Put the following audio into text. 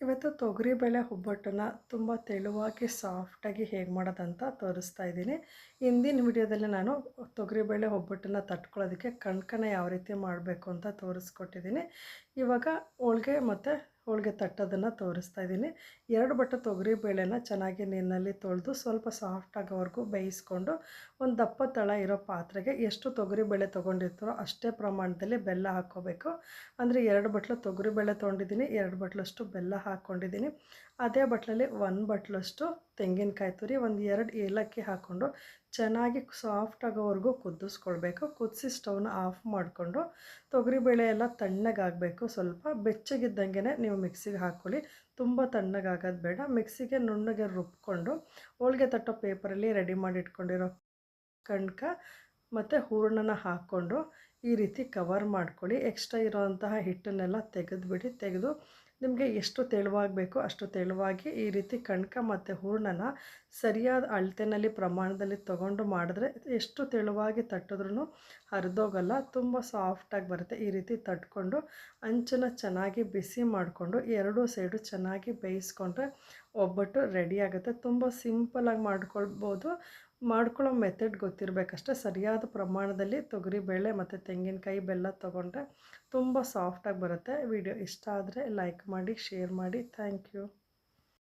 ಇವತ್ತು ತೊಗರಿಬೇಳೆ ಒಬ್ಬಟ್ಟನ್ನು ತುಂಬ ತೆಳುವಾಗಿ ಸಾಫ್ಟಾಗಿ ಹೇಗೆ ಮಾಡೋದಂತ ತೋರಿಸ್ತಾ ಇದ್ದೀನಿ. ಹಿಂದಿನ ವಿಡಿಯೋದಲ್ಲಿ ನಾನು ತೊಗರಿಬೇಳೆ ಒಬ್ಬಟ್ಟನ್ನು ತಟ್ಕೊಳ್ಳೋದಕ್ಕೆ ಕಣ್ಕನ ಯಾವ ರೀತಿ ಮಾಡಬೇಕು ಅಂತ ತೋರಿಸ್ಕೊಟ್ಟಿದ್ದೀನಿ. ಇವಾಗ ಹೋಳ್ಗೆ ಮತ್ತು ಹೋಳಿಗೆ ತಟ್ಟೋದನ್ನು ತೋರಿಸ್ತಾ ಇದ್ದೀನಿ. ಎರಡು ಬಟ್ಟೆ ತೊಗರಿ ಬೇಳೆನ ಚೆನ್ನಾಗಿ ನೀರಿನಲ್ಲಿ ತೊಳೆದು ಸ್ವಲ್ಪ ಸಾಫ್ಟ್ ಆಗೋವರೆಗೂ ಬೇಯಿಸ್ಕೊಂಡು ಒಂದು ದಪ್ಪ ತಳ ಇರೋ ಪಾತ್ರೆಗೆ ಎಷ್ಟು ತೊಗರಿ ಬೇಳೆ ತೊಗೊಂಡಿರ್ತಾರೋ ಅಷ್ಟೇ ಪ್ರಮಾಣದಲ್ಲಿ ಬೆಲ್ಲ ಹಾಕ್ಕೋಬೇಕು. ಅಂದರೆ ಎರಡು ಬಟ್ಲು ತೊಗರಿ ಬೇಳೆ ತೊಗೊಂಡಿದ್ದೀನಿ, ಎರಡು ಬಟ್ಲಷ್ಟು ಬೆಲ್ಲ ಹಾಕ್ಕೊಂಡಿದ್ದೀನಿ. ಅದೇ ಬಟ್ಲಲ್ಲಿ ಒಂದು ಬಟ್ಲಷ್ಟು ತೆಂಗಿನಕಾಯಿ ತುರಿ, ಒಂದು ಎರಡು ಏಲಕ್ಕಿ ಹಾಕ್ಕೊಂಡು ಚೆನ್ನಾಗಿ ಸಾಫ್ಟ್ ಆಗೋವರೆಗೂ ಕುದಿಸ್ಕೊಳ್ಬೇಕು. ಕುದಿಸಿ ಸ್ಟವ್ನ ಆಫ್ ಮಾಡಿಕೊಂಡು ತೊಗರಿಬೇಳೆ ಎಲ್ಲ ತಣ್ಣಗಾಗಬೇಕು. ಸ್ವಲ್ಪ ಬೆಚ್ಚಗಿದ್ದಂಗೆ ನೀವು ಮಿಕ್ಸಿಗೆ ಹಾಕ್ಕೊಳ್ಳಿ. ತುಂಬ ತಣ್ಣಗಾಗೋದು ಬೇಡ. ಮಿಕ್ಸಿಗೆ ನುಣ್ಣಗೆ ರುಬ್ಕೊಂಡು ಹೋಳಿಗೆ ತಟ್ಟೋ ಪೇಪರಲ್ಲಿ ರೆಡಿ ಮಾಡಿ ಇಟ್ಕೊಂಡಿರೋ ಕಣ್ಕ ಮತ್ತು ಹೂರಣನ ಹಾಕ್ಕೊಂಡು ಈ ರೀತಿ ಕವರ್ ಮಾಡ್ಕೊಳ್ಳಿ. ಎಕ್ಸ್ಟ್ರಾ ಇರೋವಂತಹ ಹಿಟ್ಟನ್ನೆಲ್ಲ ತೆಗೆದುಬಿಡಿ. ತೆಗೆದು ನಿಮಗೆ ಎಷ್ಟು ತೆಳುವಾಗಬೇಕು ಅಷ್ಟು ತೆಳುವಾಗಿ ಈ ರೀತಿ ಕಣಕ ಮತ್ತು ಹೂರ್ಣನ ಸರಿಯಾದ ಅಳತೆನಲ್ಲಿ ಪ್ರಮಾಣದಲ್ಲಿ ತಗೊಂಡು ಮಾಡಿದ್ರೆ ಎಷ್ಟು ತೆಳುವಾಗಿ ತಟ್ಟಿದ್ರೂ ಹರಿದೋಗಲ್ಲ, ತುಂಬ ಸಾಫ್ಟಾಗಿ ಬರುತ್ತೆ. ಈ ರೀತಿ ತಟ್ಕೊಂಡು ಅಂಚನ ಚೆನ್ನಾಗಿ ಬಿಸಿ ಮಾಡಿಕೊಂಡು ಎರಡೂ ಸೈಡು ಚೆನ್ನಾಗಿ ಬೇಯಿಸ್ಕೊಂಡ್ರೆ ಒಬ್ಬಟ್ಟು ರೆಡಿ ಆಗುತ್ತೆ. ತುಂಬ ಸಿಂಪಲಾಗಿ ಮಾಡ್ಕೊಳ್ಬೋದು. ಮಾಡ್ಕೊಳ್ಳೋ ಮೆಥಡ್ ಗೊತ್ತಿರಬೇಕಷ್ಟೆ. ಸರಿಯಾದ ಪ್ರಮಾಣದಲ್ಲಿ ತೊಗರಿಬೇಳೆ ಮತ್ತು ತೆಂಗಿನಕಾಯಿ ಬೆಲ್ಲ ತೊಗೊಂಡ್ರೆ ತುಂಬ ಸಾಫ್ಟಾಗಿ ಬರುತ್ತೆ. ವಿಡಿಯೋ ಇಷ್ಟ ಆದರೆ ಲೈಕ್ ಮಾಡಿ ಶೇರ್ ಮಾಡಿ. Thank you